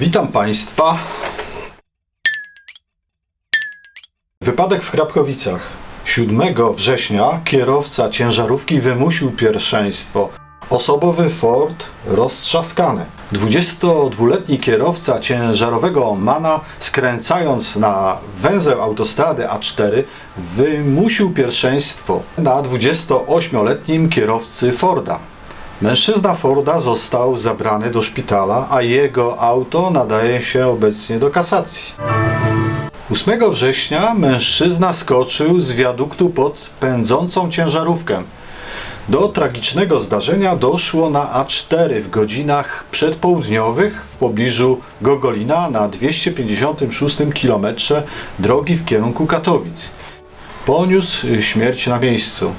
Witam Państwa. Wypadek w Hrabkowicach. 7 września kierowca ciężarówki wymusił pierwszeństwo. Osobowy Ford roztrzaskany. 22-letni kierowca ciężarowego Mana skręcając na węzeł autostrady A4 wymusił pierwszeństwo na 28-letnim kierowcy Forda. Mężczyzna Forda został zabrany do szpitala, a jego auto nadaje się obecnie do kasacji. 8 września mężczyzna skoczył z wiaduktu pod pędzącą ciężarówkę. Do tragicznego zdarzenia doszło na A4 w godzinach przedpołudniowych w pobliżu Gogolina na 256 km drogi w kierunku Katowic. Poniósł śmierć na miejscu.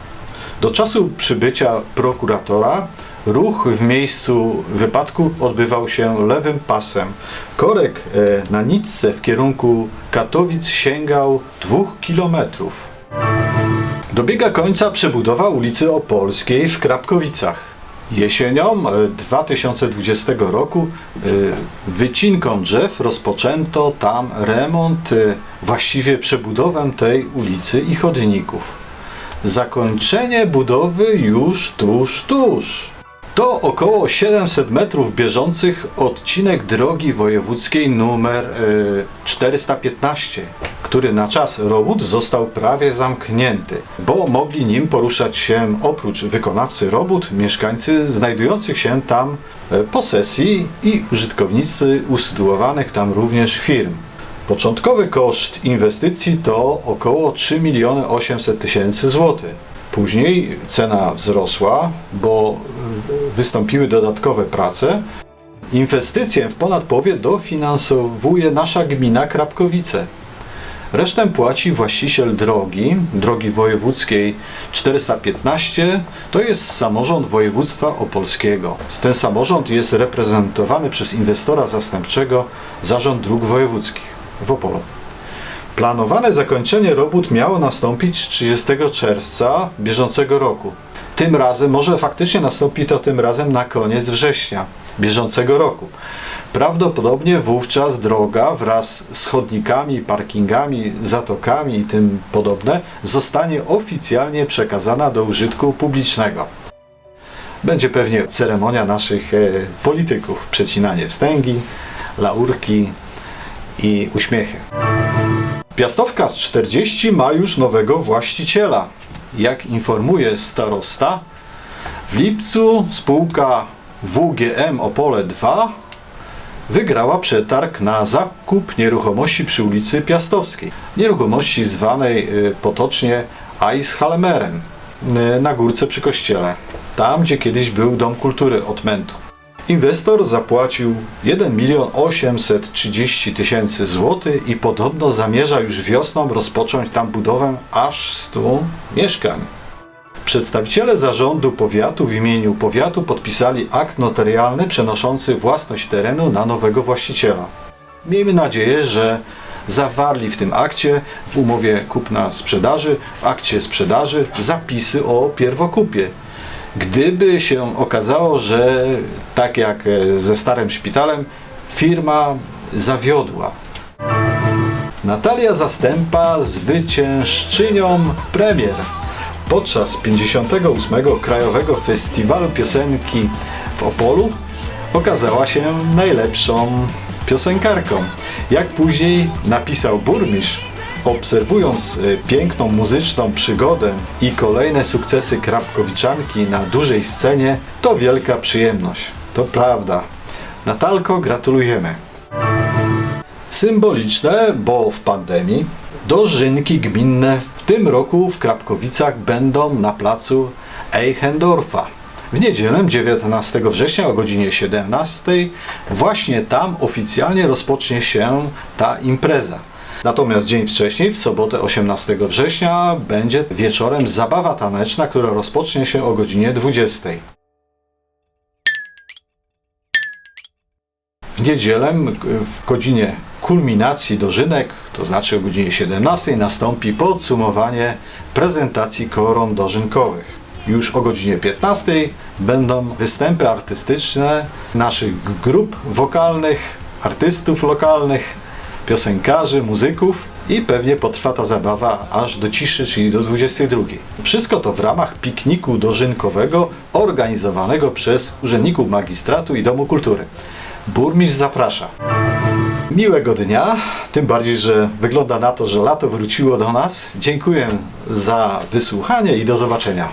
Do czasu przybycia prokuratora ruch w miejscu wypadku odbywał się lewym pasem. Korek e, na Nicce w kierunku Katowic sięgał 2 kilometrów. Dobiega końca przebudowa ulicy Opolskiej w Krapkowicach. Jesienią e, 2020 roku e, wycinką drzew rozpoczęto tam remont, e, właściwie przebudowę tej ulicy i chodników. Zakończenie budowy już tuż, tuż. To około 700 metrów bieżących odcinek drogi wojewódzkiej numer y, 415, który na czas robót został prawie zamknięty, bo mogli nim poruszać się oprócz wykonawcy robót mieszkańcy znajdujących się tam y, posesji i użytkownicy usytuowanych tam również firm. Początkowy koszt inwestycji to około 3 miliony 800 tysięcy złotych. Później cena wzrosła, bo y, wystąpiły dodatkowe prace. Inwestycję w ponad połowie dofinansowuje nasza gmina Krapkowice. Resztę płaci właściciel drogi, drogi wojewódzkiej 415, to jest samorząd województwa opolskiego. Ten samorząd jest reprezentowany przez inwestora zastępczego Zarząd Dróg Wojewódzkich w Opolu. Planowane zakończenie robót miało nastąpić 30 czerwca bieżącego roku. Tym razem, może faktycznie nastąpi to tym razem na koniec września bieżącego roku. Prawdopodobnie wówczas droga wraz z chodnikami, parkingami, zatokami i tym podobne zostanie oficjalnie przekazana do użytku publicznego. Będzie pewnie ceremonia naszych e, polityków, przecinanie wstęgi, laurki i uśmiechy. Piastowka z 40 ma już nowego właściciela. Jak informuje starosta, w lipcu spółka WGM Opole 2 wygrała przetarg na zakup nieruchomości przy ulicy Piastowskiej. Nieruchomości zwanej y, potocznie Eishalmerem y, na górce przy kościele. Tam, gdzie kiedyś był Dom Kultury Otmentu. Inwestor zapłacił 1 milion 830 tysięcy złotych i podobno zamierza już wiosną rozpocząć tam budowę aż 100 mieszkań. Przedstawiciele zarządu powiatu w imieniu powiatu podpisali akt notarialny przenoszący własność terenu na nowego właściciela. Miejmy nadzieję, że zawarli w tym akcie, w umowie kupna-sprzedaży, w akcie sprzedaży zapisy o pierwokupie. Gdyby się okazało, że tak jak e, ze starym szpitalem, firma zawiodła. Natalia Zastępa zwyciężczynią premier. Podczas 58. Krajowego Festiwalu Piosenki w Opolu okazała się najlepszą piosenkarką. Jak później napisał burmistrz, obserwując e, piękną muzyczną przygodę i kolejne sukcesy Krapkowiczanki na dużej scenie, to wielka przyjemność. To prawda. Natalko, gratulujemy. Symboliczne, bo w pandemii dożynki gminne w tym roku w Krapkowicach będą na placu Eichendorfa. W niedzielę 19 września o godzinie 17 właśnie tam oficjalnie rozpocznie się ta impreza. Natomiast dzień wcześniej, w sobotę 18 września, będzie wieczorem zabawa taneczna, która rozpocznie się o godzinie 20. W niedzielę w godzinie kulminacji dożynek, to znaczy o godzinie 17, nastąpi podsumowanie prezentacji koron dożynkowych. Już o godzinie 15 będą występy artystyczne naszych grup wokalnych artystów lokalnych, piosenkarzy, muzyków i pewnie potrwa ta zabawa aż do ciszy, czyli do 22. Wszystko to w ramach pikniku dożynkowego organizowanego przez urzędników magistratu i Domu Kultury. Burmistrz zaprasza. Miłego dnia, tym bardziej, że wygląda na to, że lato wróciło do nas. Dziękuję za wysłuchanie i do zobaczenia.